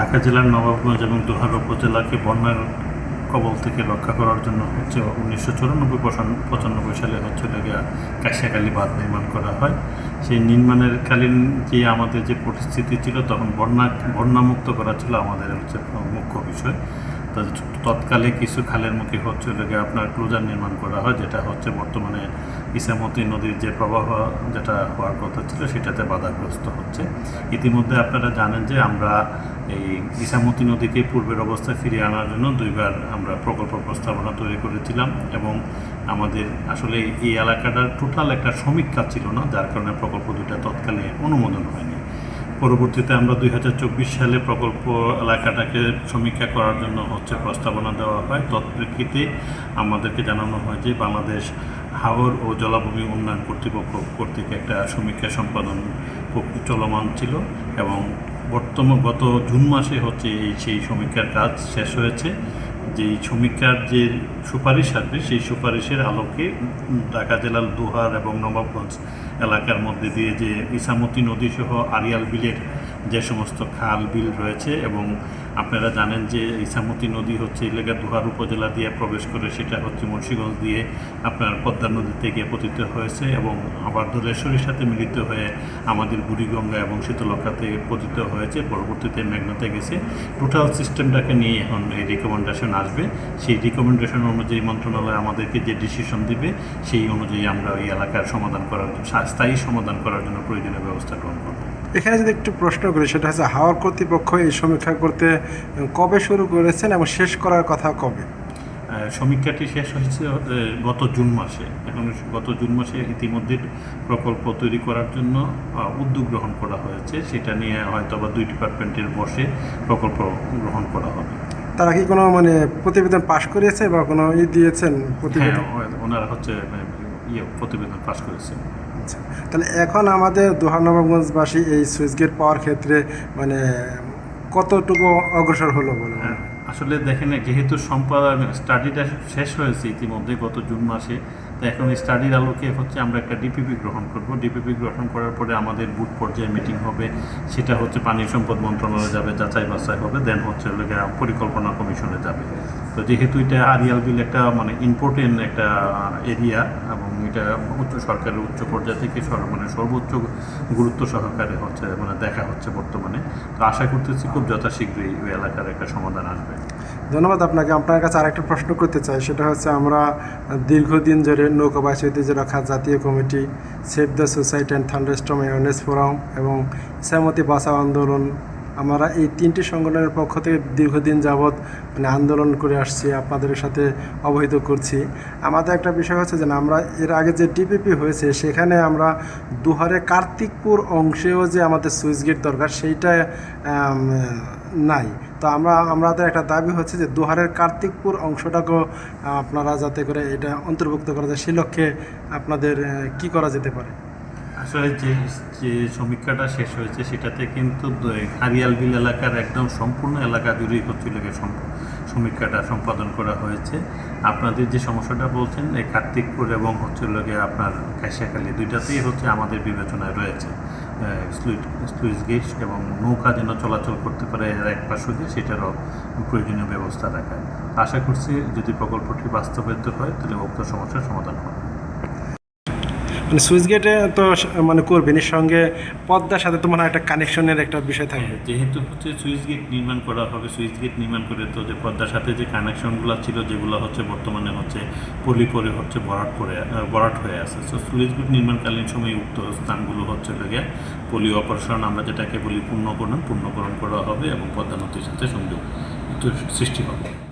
ঢাকা জেলার নবাবগঞ্জ এবং দোহার উপজেলাকে বন্যার কবল থেকে রক্ষা করার জন্য হচ্ছে উনিশশো চুরানব্বই পঁচানব্বই সালে হচ্ছে কাশিয়াকালী বাঁধ নির্মাণ করা হয়। সেই নির্মাণের কালীন যে আমাদের যে পরিস্থিতি ছিল, তখন বন্যা, বন্যামুক্ত করা ছিল আমাদের হচ্ছে মুখ্য বিষয়। তৎকালে কিছু খালের মুখে হচ্ছে আপনার ক্লোজার নির্মাণ করা হয়, যেটা হচ্ছে বর্তমানে ইসামতি নদীর যে প্রবাহ যেটা হওয়ার কথা ছিল সেটাতে বাধাগ্রস্ত হচ্ছে। ইতিমধ্যে আপনারা জানেন যে আমরা এই ইসামতি নদীকে পূর্বের অবস্থায় ফিরিয়ে আনার জন্য দুইবার আমরা প্রকল্প প্রস্তাবনা তৈরি করেছিলাম এবং আমাদের আসলে এই এলাকাটার টোটাল একটা সমীক্ষা ছিল না, যার কারণে প্রকল্প দুইটা তৎকালে অনুমোদন হয়নি। পরবর্তীতে আমরা দুই হাজার চব্বিশ সালে প্রকল্প এলাকাটাকে সমীক্ষা করার জন্য হচ্ছে প্রস্তাবনা দেওয়া হয়। তৎপ্রেক্ষিতে আমাদেরকে জানানো হয় যে বাংলাদেশ হাওর ও জলাভূমি উন্নয়ন কর্তৃপক্ষ কর্তৃক একটা সমীক্ষা সম্পাদন চলমান ছিল এবং বর্তমান গত জুন মাসে হচ্ছে এই সেই সমীক্ষার কাজ শেষ হয়েছে। যেই শ্রমিকার যে সুপারিশ আসবে, সেই সুপারিশের আলোকে ঢাকা জেলার দোহার এবং নবাবগঞ্জ এলাকার মধ্যে দিয়ে যে ইসামতি নদী সহ আরিয়াল বিলের যে সমস্ত খাল বিল রয়েছে এবং আপনারা জানেন যে ইসামতি নদী হচ্ছে এলাকা দোহার উপজেলা দিয়ে প্রবেশ করে সেটা হচ্ছে মুন্সীগঞ্জ দিয়ে আপনার পদ্মা নদীতে গিয়ে পতিত হয়েছে এবং আবার দোলেশ্বরীর সাথে মিলিত হয়ে আমাদের বুড়িগঙ্গা এবং শীতলক্ষাতে পতিত হয়েছে, পরবর্তীতে মেঘনাতে গেছে। টোটাল সিস্টেমটাকে নিয়ে এখন এই রিকমেন্ডেশন আসবে। সেই রিকমেন্ডেশন অনুযায়ী মন্ত্রণালয় আমাদেরকে যে ডিসিশন দিবে, সেই অনুযায়ী আমরা ওই এলাকার সমাধান করার স্থায়ী সমাধান করার জন্য প্রয়োজনীয় ব্যবস্থা গ্রহণ করব। এখানে যদি একটু প্রশ্ন করি সেটা হচ্ছে হাওয়ার কর্তৃপক্ষ এই সমীক্ষা করতে কবে শুরু করেছেন এবং শেষ করার কথা কবে? সমীক্ষাটি শেষ হয়েছে গত জুন মাসে। এখন গত জুন মাসে ইতিমধ্যে প্রকল্প তৈরি করার জন্য উদ্যোগ গ্রহণ করা হয়েছে। সেটা নিয়ে হয়তো বা দুই ডিপার্টমেন্টের বসে প্রকল্প গ্রহণ করা হবে। তারা কি কোনো মানে প্রতিবেদন পাশ করিয়েছে বা কোনো ই দিয়েছেন হ্যাঁ প্রতিবেদন? ও- ওনারা হচ্ছে মানে, ইয়ে প্রতিবেদন পাশ করেছে। আচ্ছা তাহলে এখন আমাদের দোহানবাবগঞ্জবাসী এই সুইচ গেট পাওয়ার ক্ষেত্রে মানে কতটুকু অগ্রসর হলো বলে মনে আসলে দেখেন, যেহেতু সম্পাদন স্টাডিটা শেষ হয়েছে ইতিমধ্যে গত জুন মাসে তো এখন স্টাডির আলোকে হচ্ছে আমরা একটা ডিপিপি গ্রহণ করব। ডিপিপি গ্রহণ করার পরে আমাদের বুথ পর্যায়ে মিটিং হবে। সেটা হচ্ছে পানি সম্পদ মন্ত্রণালয়ে যাবে, যাচাই বাছাই হবে দেন হচ্ছে পরিকল্পনা কমিশনে যাবে। তো যেহেতু এটা আরিয়াল বিল একটা মানে ইম্পর্টেন্ট একটা এরিয়া এবং এটা উচ্চ সরকারের উচ্চ পর্যায় থেকে মানে সর্বোচ্চ গুরুত্ব সহকারে হচ্ছে মানে দেখা হচ্ছে বর্তমানে। তো আশা করতেছি খুব যথাশীঘ্রই ওই এলাকার একটা সমাধান আসবে। ধন্যবাদ আপনাকে। আপনার কাছে আরেকটা প্রশ্ন করতে চাই। সেটা হচ্ছে, আমরা দীর্ঘদিন ধরে নৌকাবাসী ঐতিহ্য রক্ষা জাতীয় committee, save the society and thunderstorm awareness forum এবং ইসামতি বাসা আন্দোলন, আমরা এই তিনটি সংগঠনের পক্ষ থেকে দীর্ঘদিন যাবৎ মানে আন্দোলন করে আসছি, আপনাদের সাথে অবহিত করছি। আমাদের একটা বিষয় হচ্ছে যে, আমরা এর আগে যে ডিপিপি হয়েছে, সেখানে আমরা দুহারে কার্তিকপুর অংশেও যে আমাদের সুইচ গেট দরকার, সেইটা নাই। তো আমরা, আমাদের একটা দাবি হচ্ছে যে দুহারের কার্তিকপুর অংশটাকেও আপনারা যাতে করে এটা অন্তর্ভুক্ত করা যায়, সেই লক্ষ্যে আপনাদের কি করা যেতে পারে? আসলে যে যে সমীক্ষাটা শেষ হয়েছে, সেটাতে কিন্তু আরিয়াল বিল এলাকার একদম সম্পূর্ণ এলাকা জুড়েই সম- সমীক্ষাটা সম্পাদন করা হয়েছে। আপনাদের যে সমস্যাটা বলছেন, এই কার্তিকপুর এবং হচ্ছে লগে আপনার কাশিয়াখালী দুইটাতেই হচ্ছে আমাদের বিবেচনায় রয়েছে। স্লুইস গেট এবং নৌকা যেন চলাচল করতে পারে এর এক পাশ দিয়ে, সেটারও প্রয়োজনীয় ব্যবস্থা রাখা। আশা করছি যদি প্রকল্পটি বাস্তবায়িত হয়, তাহলে উক্ত সমস্যার সমাধান হবে। মানে সুইচ গেটে তো মানে করবেন, এর সঙ্গে পদ্মার সাথে তো মনে হয় একটা কানেকশনের একটা বিষয় থাকবে। যেহেতু হচ্ছে সুইচ গেট নির্মাণ করা হবে, সুইচ গেট নির্মাণ করে তো যে পদ্মার সাথে যে কানেকশনগুলো ছিল, যেগুলো হচ্ছে বর্তমানে হচ্ছে পলি পরে হচ্ছে ভরাট করে ভরাট হয়ে আছে। তো সুইচ গেট নির্মাণকালীন সময় উক্ত স্থানগুলো হচ্ছে লেগে পলি অপারেশন, আমরা যেটাকে বলি পূর্ণকরণ পূর্ণকরণ করা হবে এবং পদ্মা নদীর সাথে সংযোগ সৃষ্টি হবে।